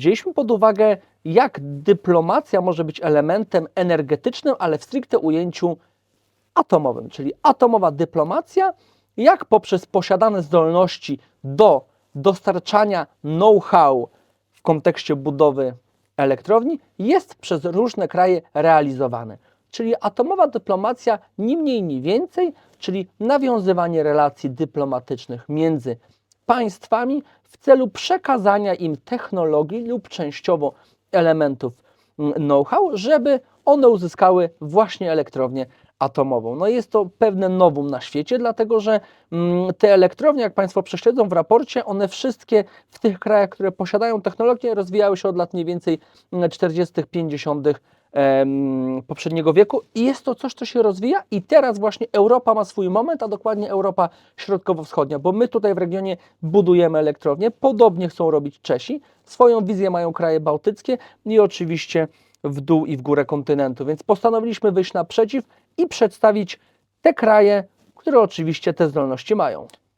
Wzięliśmy pod uwagę, jak dyplomacja może być elementem energetycznym, ale w stricte ujęciu atomowym, czyli atomowa dyplomacja, jak poprzez posiadane zdolności do dostarczania know-how w kontekście budowy elektrowni jest przez różne kraje realizowane. Czyli atomowa dyplomacja ni mniej, ni więcej, czyli nawiązywanie relacji dyplomatycznych między państwami w celu przekazania im technologii lub częściowo elementów mm, know-how, żeby one uzyskały właśnie elektrownię atomową. No jest to pewne nowum na świecie, dlatego że mm, te elektrownie, jak Państwo prześledzą w raporcie, one wszystkie w tych krajach, które posiadają technologię, rozwijały się od lat mniej więcej mm, 40., 50. poprzedniego wieku i jest to coś, co się rozwija i teraz właśnie Europa ma swój moment, a dokładnie Europa Środkowo-Wschodnia, bo my tutaj w regionie budujemy elektrownie, podobnie chcą robić Czesi, swoją wizję mają kraje bałtyckie i oczywiście w dół i w górę kontynentu, więc postanowiliśmy wyjść naprzeciw i przedstawić te kraje, które oczywiście te zdolności mają.